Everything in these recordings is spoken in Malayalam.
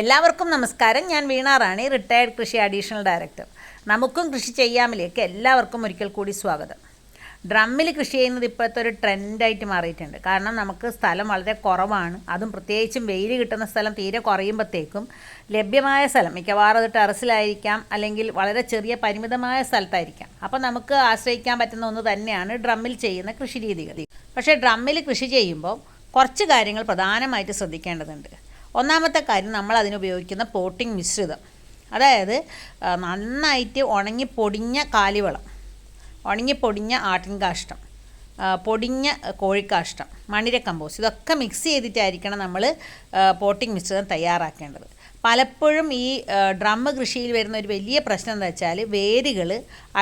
എല്ലാവർക്കും നമസ്കാരം. ഞാൻ വീണ റാണി റിട്ടയർഡ് കൃഷി അഡീഷണൽ ഡയറക്ടർ നമുക്കും കൃഷി ചെയ്യാമിലേക്ക് എല്ലാവർക്കും ഒരിക്കൽ കൂടി സ്വാഗതം. ഡ്രമ്മിൽ കൃഷി ചെയ്യുന്നത് ഇപ്പോഴത്തെ ഒരു ട്രെൻഡായിട്ട് മാറിയിട്ടുണ്ട്. കാരണം നമുക്ക് സ്ഥലം വളരെ കുറവാണ്. അതും പ്രത്യേകിച്ചും വെയിൽ കിട്ടുന്ന സ്ഥലം തീരെ കുറയുമ്പോഴത്തേക്കും ലഭ്യമായ സ്ഥലം മിക്കവാറും അത് ടെറസിലായിരിക്കാം അല്ലെങ്കിൽ വളരെ ചെറിയ പരിമിതമായ സ്ഥലത്തായിരിക്കാം. അപ്പോൾ നമുക്ക് ആശ്രയിക്കാൻ പറ്റുന്ന ഒന്ന് തന്നെയാണ് ഡ്രമ്മിൽ ചെയ്യുന്ന കൃഷി രീതികൾ. പക്ഷേ ഡ്രമ്മിൽ കൃഷി ചെയ്യുമ്പോൾ കുറച്ച് കാര്യങ്ങൾ പ്രധാനമായിട്ട് ശ്രദ്ധിക്കേണ്ടതുണ്ട്. ഒന്നാമത്തെ കാര്യം നമ്മൾ അതിനുപയോഗിക്കുന്ന പോട്ടിംഗ് മിശ്രിതം. അതായത് നന്നായിട്ട് ഉണങ്ങി പൊടിഞ്ഞ കാലിവളം ഉണങ്ങി പൊടിഞ്ഞ ആട്ടിൻ കാഷ്ടം പൊടിഞ്ഞ കോഴിക്കാഷ്ടം മണിര കമ്പോസ് ഇതൊക്കെ മിക്സ് ചെയ്തിട്ടായിരിക്കണം നമ്മൾ പോട്ടിംഗ് മിശ്രിതം തയ്യാറാക്കേണ്ടത്. പലപ്പോഴും ഈ ഡ്രമ്മ് കൃഷിയിൽ വരുന്ന ഒരു വലിയ പ്രശ്നം എന്താ വെച്ചാൽ വേരുകൾ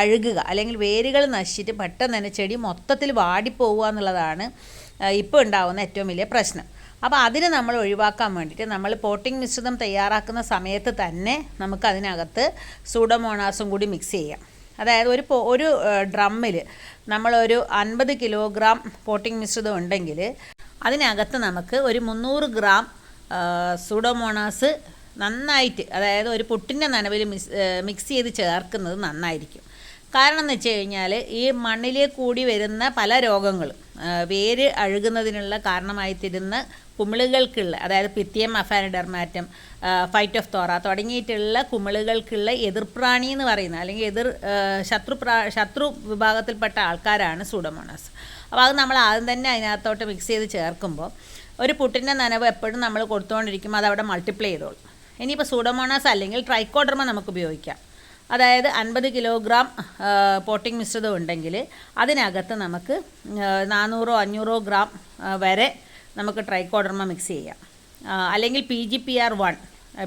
അഴുകുക അല്ലെങ്കിൽ വേരുകൾ നശിച്ചിട്ട് പെട്ടെന്ന് തന്നെ ചെടി മൊത്തത്തിൽ വാടിപ്പോവുക എന്നുള്ളതാണ് ഇപ്പോൾ ഉണ്ടാകുന്ന ഏറ്റവും വലിയ പ്രശ്നം. അപ്പോൾ അതിനെ നമ്മൾ ഒഴിവാക്കാൻ വേണ്ടിയിട്ട് നമ്മൾ പോട്ടിംഗ് മിശ്രിതം തയ്യാറാക്കുന്ന സമയത്ത് തന്നെ നമുക്ക് അതിനകത്ത് സൂഡോമോണാസും കൂടി മിക്സ് ചെയ്യാം. അതായത് ഒരു ഒരു ഡ്രമ്മിൽ നമ്മളൊരു അൻപത് കിലോഗ്രാം പോട്ടിംഗ് മിശ്രിതം ഉണ്ടെങ്കിൽ അതിനകത്ത് നമുക്ക് ഒരു മുന്നൂറ് ഗ്രാം സൂഡോമോണാസ് നന്നായിട്ട് അതായത് ഒരു പുട്ടിന്റെ നനവിൽ മിക്സ് മിക്സ് ചെയ്ത് ചേർക്കുന്നത് നന്നായിരിക്കും. കാരണം എന്ന് വെച്ച് കഴിഞ്ഞാൽ ഈ മണ്ണിലേക്ക് കൂടി വരുന്ന പല രോഗങ്ങളും വേര് അഴുകുന്നതിനുള്ള കാരണമായി തരുന്ന കുമിളുകൾക്കുള്ള അതായത് പിത്തിയം അഫാനിഡർമാറ്റം ഫൈറ്റ് ഓഫ് തോറ തുടങ്ങിയിട്ടുള്ള കുമിളുകൾക്കുള്ള എതിർപ്രാണി എന്ന് പറയുന്ന അല്ലെങ്കിൽ എതിർ ശത്രു ശത്രു വിഭാഗത്തിൽപ്പെട്ട ആൾക്കാരാണ് സൂഡോമോണാസ്. അപ്പോൾ അത് നമ്മൾ ആദ്യം തന്നെ അതിനകത്തോട്ട് മിക്സ് ചെയ്ത് ചേർക്കുമ്പോൾ ഒരു പുട്ടിന്റെ നനവ് എപ്പോഴും നമ്മൾ കൊടുത്തുകൊണ്ടിരിക്കുമ്പോൾ അത് അവിടെ മൾട്ടിപ്ലൈ ചെയ്തോളും. ഇനിയിപ്പോൾ സൂഡോമോണാസ് അല്ലെങ്കിൽ ട്രൈക്കോഡർമ നമുക്ക് ഉപയോഗിക്കാം. അതായത് അൻപത് കിലോഗ്രാം പോട്ടിംഗ് മിശ്രിതം ഉണ്ടെങ്കിൽ അതിനകത്ത് നമുക്ക് നാനൂറോ അഞ്ഞൂറോ ഗ്രാം വരെ നമുക്ക് ട്രൈക്കോഡർമ മിക്സ് ചെയ്യാം. അല്ലെങ്കിൽ P G P R one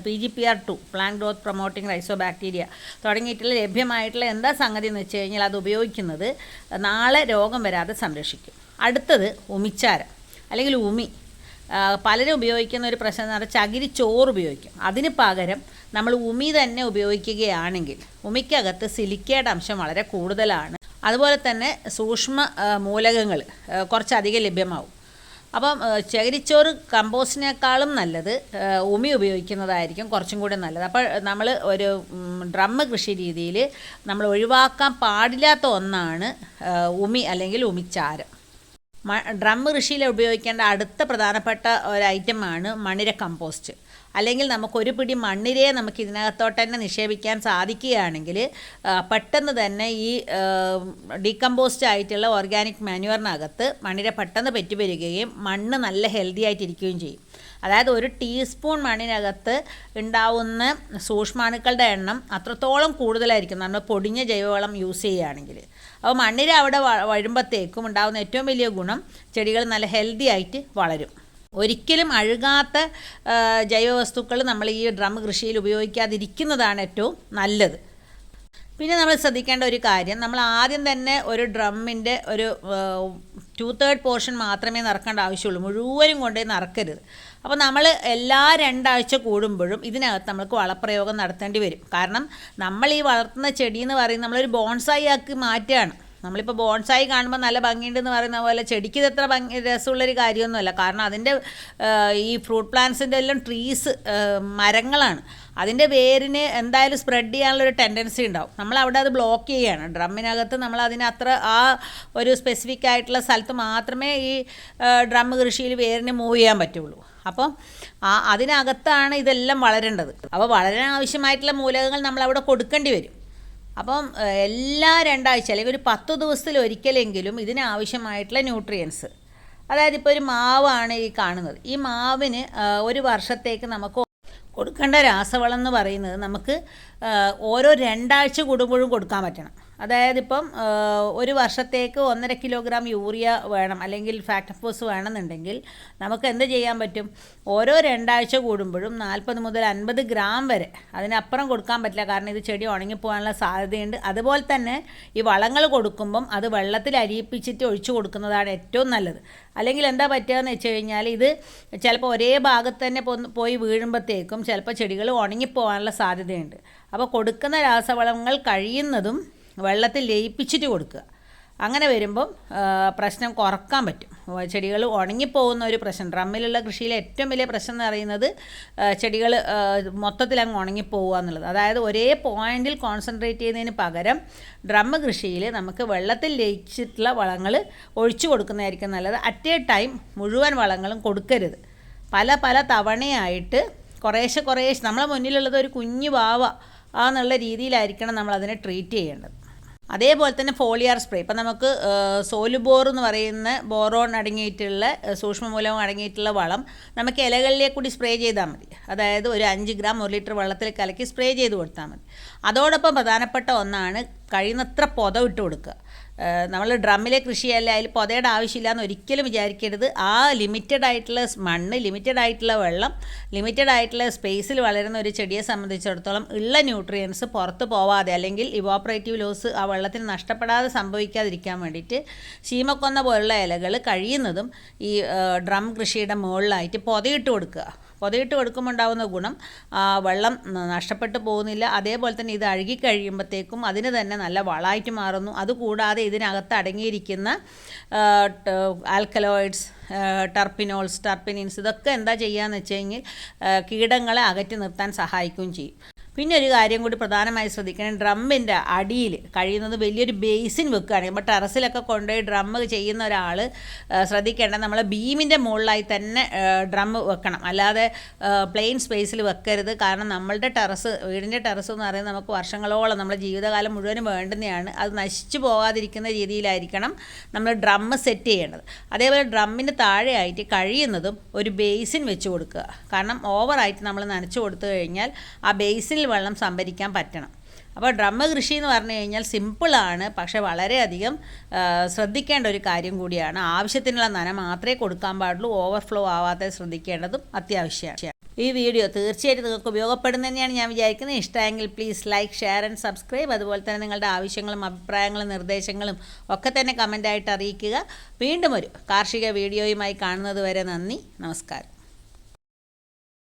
P G P R two plant growth promoting rhizo bacteria തുടങ്ങിയിട്ടുള്ള ലഭ്യമായിട്ടുള്ള എന്താ സംഗതി എന്ന് വെച്ച് കഴിഞ്ഞാൽ അത് ഉപയോഗിക്കുന്നത് നാളെ രോഗം വരാതെ സംരക്ഷിക്കും. അടുത്തത് ഉമിച്ചാരം അല്ലെങ്കിൽ ഉമി. പലരും ഉപയോഗിക്കുന്ന ഒരു പ്രശ്നം എന്ന് പറഞ്ഞാൽ ചകിരി ചോറ് ഉപയോഗിക്കും. അതിന് പകരം നമ്മൾ ഉമി തന്നെ ഉപയോഗിക്കുകയാണെങ്കിൽ ഉമിക്കകത്ത് സിലിക്കേഡ് അംശം വളരെ കൂടുതലാണ്. അതുപോലെ തന്നെ സൂക്ഷ്മ മൂലകങ്ങൾ കുറച്ചധികം ലഭ്യമാവും. അപ്പം ചകിരിച്ചോറ് കമ്പോസ്റ്റിനേക്കാളും നല്ലത് ഉമി ഉപയോഗിക്കുന്നതായിരിക്കും കുറച്ചും കൂടി നല്ലത്. അപ്പോൾ നമ്മൾ ഒരു ഡ്രമ്മ് കൃഷി രീതിയിൽ നമ്മൾ ഒഴിവാക്കാൻ പാടില്ലാത്ത ഒന്നാണ് ഉമി അല്ലെങ്കിൽ ഉമിച്ചാരം. ഡ്രം കൃഷിയിൽ ഉപയോഗിക്കേണ്ട അടുത്ത പ്രധാനപ്പെട്ട ഒരു ഐറ്റമാണ് മണിര കമ്പോസ്റ്റ് അല്ലെങ്കിൽ നമുക്കൊരു പിടി മണ്ണിരയെ നമുക്ക് ഇതിനകത്തോട്ട് തന്നെ നിക്ഷേപിക്കാൻ സാധിക്കുകയാണെങ്കിൽ പെട്ടെന്ന് തന്നെ ഈ ഡീകമ്പോസ്റ്റ് ആയിട്ടുള്ള ഓർഗാനിക് മാനുവറിനകത്ത് മണ്ണിര പെട്ടെന്ന് പെറ്റുപെരുകയും മണ്ണ് നല്ല ഹെൽത്തി ആയിട്ടിരിക്കുകയും ചെയ്യും. അതായത് ഒരു ടീസ്പൂൺ മണ്ണിനകത്ത് ഉണ്ടാവുന്ന സൂക്ഷ്മാണുക്കളുടെ എണ്ണം അത്രത്തോളം കൂടുതലായിരിക്കും നമ്മൾ പൊടിഞ്ഞ ജൈവവളം യൂസ് ചെയ്യുകയാണെങ്കിൽ. അപ്പോൾ മണ്ണിര അവിടെ വഴുമ്പത്തേക്കും ഉണ്ടാകുന്ന ഏറ്റവും വലിയ ഗുണം ചെടികൾ നല്ല ഹെൽത്തി ആയിട്ട് വളരും. ഒരിക്കലും അഴുകാത്ത ജൈവവസ്തുക്കൾ നമ്മൾ ഈ ഡ്രം കൃഷിയിൽ ഉപയോഗിക്കാതിരിക്കുന്നതാണ് ഏറ്റവും നല്ലത്. പിന്നെ നമ്മൾ ശ്രദ്ധിക്കേണ്ട ഒരു കാര്യം നമ്മൾ ആദ്യം തന്നെ ഒരു ഡ്രമ്മിന്റെ ഒരു ടു തേർഡ് പോർഷൻ മാത്രമേ നിറക്കേണ്ട ആവശ്യമുള്ളൂ. മുഴുവനും കൊണ്ടുപോയി നിറക്കരുത്. അപ്പോൾ നമ്മൾ എല്ലാ രണ്ടാഴ്ച കൂടുമ്പോഴും ഇതിനകത്ത് നമ്മൾക്ക് വളപ്രയോഗം നടത്തേണ്ടി വരും. കാരണം നമ്മൾ ഈ വളർത്തുന്ന ചെടി എന്ന് പറയുന്നത് നമ്മളൊരു ബോൺസായി ആക്കി മാറ്റുകയാണ്. നമ്മളിപ്പോൾ ബോൺസായി കാണുമ്പോൾ നല്ല ഭംഗിയുണ്ടെന്ന് പറയുന്ന പോലെ ചെടിക്ക് ഇതത്ര ഭംഗി രസമുള്ളൊരു കാര്യമൊന്നുമല്ല. കാരണം അതിന്റെ ഈ ഫ്രൂട്ട് പ്ലാന്റ്സിന്റെ എല്ലാം ട്രീസ് മരങ്ങളാണ്. അതിന്റെ വേരിന് എന്തായാലും സ്പ്രെഡ് ചെയ്യാനുള്ളൊരു ടെൻഡൻസി ഉണ്ടാവും. നമ്മൾ അവിടെ അത് ബ്ലോക്ക് ചെയ്യുകയാണ് ഡ്രമ്മിനകത്ത് നമ്മൾ അതിന് അത്ര ആ ഒരു സ്പെസിഫിക് ആയിട്ടുള്ള സ്ഥലത്ത് മാത്രമേ ഈ ഡ്രം കൃഷിയിൽ വേരിന് മൂവ് ചെയ്യാൻ പറ്റുള്ളൂ. അപ്പം ആ അതിനകത്താണ് ഇതെല്ലാം വളരേണ്ടത്. അപ്പോൾ വളരാൻ ആവശ്യമായിട്ടുള്ള മൂലകങ്ങൾ നമ്മൾ അവിടെ കൊടുക്കേണ്ടി വരും. അപ്പം എല്ലാ രണ്ടാഴ്ച അല്ലെങ്കിൽ ഒരു പത്ത് ദിവസത്തിൽ ഒരിക്കലെങ്കിലും ഇതിനാവശ്യമായിട്ടുള്ള ന്യൂട്രിയൻസ്. അതായത് ഇപ്പോൾ ഒരു മാവാണ് ഈ കാണുന്നത്. ഈ മാവിന് ഒരു വർഷത്തേക്ക് നമുക്ക് കൊടുക്കേണ്ട രാസവളം എന്ന് പറയുന്നത് നമുക്ക് ഓരോ രണ്ടാഴ്ച കൂടുമ്പോഴും കൊടുക്കാൻ പറ്റണം. അതായത് ഇപ്പം ഒരു വർഷത്തേക്ക് ഒന്നര കിലോഗ്രാം യൂറിയ വേണം അല്ലെങ്കിൽ ഫാക്ടഫോസ് വേണമെന്നുണ്ടെങ്കിൽ നമുക്ക് എന്ത് ചെയ്യാൻ പറ്റും? ഓരോ രണ്ടാഴ്ച കൂടുമ്പോഴും നാൽപ്പത് മുതൽ അൻപത് ഗ്രാം വരെ അതിനപ്പുറം കൊടുക്കാൻ പറ്റില്ല. കാരണം ഇത് ചെടി ഉണങ്ങിപ്പോകാനുള്ള സാധ്യതയുണ്ട്. അതുപോലെ തന്നെ ഈ വളങ്ങൾ കൊടുക്കുമ്പം അത് വെള്ളത്തിൽ അരിയിപ്പിച്ചിട്ട് ഒഴിച്ചു കൊടുക്കുന്നതാണ് ഏറ്റവും നല്ലത്. അല്ലെങ്കിൽ എന്താ പറ്റുകയെന്ന് വെച്ച് കഴിഞ്ഞാൽ ഇത് ചിലപ്പോൾ ഒരേ ഭാഗത്ത് തന്നെ പോയി വീഴുമ്പോഴത്തേക്കും ചിലപ്പോൾ ചെടികൾ ഉണങ്ങിപ്പോകാനുള്ള സാധ്യതയുണ്ട്. അപ്പോൾ കൊടുക്കുന്ന രാസവളങ്ങൾ കഴിയുന്നതും വെള്ളത്തിൽ ലയിപ്പിച്ചിട്ട് കൊടുക്കുക. അങ്ങനെ വരുമ്പം പ്രശ്നം കുറയ്ക്കാൻ പറ്റും. ചെടികൾ ഉണങ്ങിപ്പോകുന്ന ഒരു പ്രശ്നം. ഡ്രമ്മിലുള്ള കൃഷിയിലെ ഏറ്റവും വലിയ പ്രശ്നം എന്ന് പറയുന്നത് ചെടികൾ മൊത്തത്തിൽ അങ്ങ് ഉണങ്ങിപ്പോവുക എന്നുള്ളത്. അതായത് ഒരേ പോയിന്റിൽ കോൺസെൻട്രേറ്റ് ചെയ്യുന്നതിന് പകരം ഡ്രമ്മ് കൃഷിയിൽ നമുക്ക് വെള്ളത്തിൽ ലയിച്ചിട്ടുള്ള വളങ്ങൾ ഒഴിച്ചു കൊടുക്കുന്നതായിരിക്കും നല്ലത്. അറ്റ് എ ടൈം മുഴുവൻ വളങ്ങളും കൊടുക്കരുത്. പല പല തവണയായിട്ട് കുറേശ്ശെ കുറേശ്ശെ നമ്മളെ മുന്നിലുള്ളത് ഒരു കുഞ്ഞു വാവ എന്നുള്ള രീതിയിലായിരിക്കണം നമ്മൾ അതിനെ ട്രീറ്റ് ചെയ്യേണ്ടത്. അതേപോലെ തന്നെ ഫോളിയാർ സ്പ്രേ. ഇപ്പം നമുക്ക് സോലുബോർ എന്ന് പറയുന്ന ബോറോൺ അടങ്ങിയിട്ടുള്ള സൂക്ഷ്മമൂലം അടങ്ങിയിട്ടുള്ള വളം നമുക്ക് ഇലകളിലേക്ക് കൂടി സ്പ്രേ ചെയ്താൽ മതി. അതായത് ഒരു അഞ്ച് ഗ്രാം ഒരു ലിറ്റർ വെള്ളത്തിൽ കലക്കി സ്പ്രേ ചെയ്ത് കൊടുത്താൽ മതി. അതോടൊപ്പം പ്രധാനപ്പെട്ട ഒന്നാണ് കഴിയുന്നത്ര പൊത ഇട്ട് കൊടുക്കുക. നമ്മൾ ഡ്രമ്മിലെ കൃഷിയല്ല അതിൽ പൊതയുടെ ആവശ്യമില്ല എന്ന് ഒരിക്കലും വിചാരിക്കരുത്. ആ ലിമിറ്റഡ് ആയിട്ടുള്ള മണ്ണ് ലിമിറ്റഡ് ആയിട്ടുള്ള വെള്ളം ലിമിറ്റഡ് ആയിട്ടുള്ള സ്പേസിൽ വളരുന്ന ഒരു ചെടിയെ സംബന്ധിച്ചിടത്തോളം ഉള്ള ന്യൂട്രിയൻസ് പുറത്ത് പോവാതെ അല്ലെങ്കിൽ ഇവോപ്പറേറ്റീവ് ലോസ് ആ വെള്ളത്തിന് നഷ്ടപ്പെടാതെ സംഭവിക്കാതിരിക്കാൻ വേണ്ടിയിട്ട് ശീമക്കൊന്ന പോലുള്ള ഇലകൾ കഴിയുന്നതും ഈ ഡ്രം കൃഷിയുടെ മുകളിലായിട്ട് പൊതയിട്ട് കൊടുക്കുക. പൊതയിട്ട് കൊടുക്കുമ്പോൾ ഉണ്ടാകുന്ന ഗുണം വെള്ളം നഷ്ടപ്പെട്ടു പോകുന്നില്ല. അതേപോലെ തന്നെ ഇത് അഴുകി കഴിയുമ്പോഴത്തേക്കും അതിന് തന്നെ നല്ല വളമായിട്ട് മാറുന്നു. അതുകൂടാതെ ഇതിനകത്ത് അടങ്ങിയിരിക്കുന്ന ആൽക്കലോയിഡ്സ് ടർപ്പിനോൾസ് ടർപ്പിനിൻസ് ഇതൊക്കെ എന്താ ചെയ്യുകയെന്ന് വെച്ച് കഴിഞ്ഞാൽ കീടങ്ങളെ അകറ്റി നിർത്താൻ സഹായിക്കുകയും ചെയ്യും. പിന്നെ ഒരു കാര്യം കൂടി പ്രധാനമായി ശ്രദ്ധിക്കണം. ഡ്രമ്മിന്റെ അടിയിൽ കഴിയുന്നത് വലിയൊരു ബേസിൻ വെക്കുകയാണെങ്കിൽ ഇപ്പോൾ ടെറസിലൊക്കെ കൊണ്ടുപോയി ഡ്രമ്മ് ചെയ്യുന്ന ഒരാൾ ശ്രദ്ധിക്കേണ്ട നമ്മൾ ബീമിന്റെ മുകളിലായി തന്നെ ഡ്രമ്മ് വെക്കണം. അല്ലാതെ പ്ലെയിൻ സ്പേസിൽ വെക്കരുത്. കാരണം നമ്മളുടെ ടെറസ് വീടിന്റെ ടെറസ് എന്ന് പറയുന്നത് നമുക്ക് വർഷങ്ങളോളം നമ്മുടെ ജീവിതകാലം മുഴുവനും വേണ്ടുന്നതാണ്. അത് നശിച്ചു പോകാതിരിക്കുന്ന രീതിയിലായിരിക്കണം നമ്മൾ ഡ്രമ്മ് സെറ്റ് ചെയ്യേണ്ടത്. അതേപോലെ ഡ്രമ്മിന് താഴെയായിട്ട് കഴിയുന്നതും ഒരു ബേസിൻ വെച്ച് കൊടുക്കുക. കാരണം ഓവറായിട്ട് നമ്മൾ നനച്ചു കൊടുത്തു കഴിഞ്ഞാൽ ആ ബേസിനിൽ വെള്ളം സംഭരിക്കാൻ പറ്റണം. അപ്പോൾ ഡ്രമ്മ് കൃഷി എന്ന് പറഞ്ഞു കഴിഞ്ഞാൽ സിമ്പിളാണ് പക്ഷേ വളരെയധികം ശ്രദ്ധിക്കേണ്ട ഒരു കാര്യം കൂടിയാണ്. ആവശ്യത്തിനുള്ള നന മാത്രമേ കൊടുക്കാൻ പാടുള്ളൂ. ഓവർഫ്ലോ ആവാതെ ശ്രദ്ധിക്കേണ്ടതും അത്യാവശ്യമാണ്. ഈ വീഡിയോ തീർച്ചയായിട്ടും നിങ്ങൾക്ക് ഉപയോഗപ്പെടുന്നു തന്നെയാണ് ഞാൻ വിചാരിക്കുന്നത്. ഇഷ്ടമെങ്കിൽ please like share and subscribe അതുപോലെ തന്നെ നിങ്ങളുടെ ആവശ്യങ്ങളും അഭിപ്രായങ്ങളും നിർദ്ദേശങ്ങളും ഒക്കെ തന്നെ കമന്റായിട്ട് അറിയിക്കുക. വീണ്ടും ഒരു കാർഷിക വീഡിയോയുമായി കാണുന്നത് വരെ നന്ദി. നമസ്കാരം.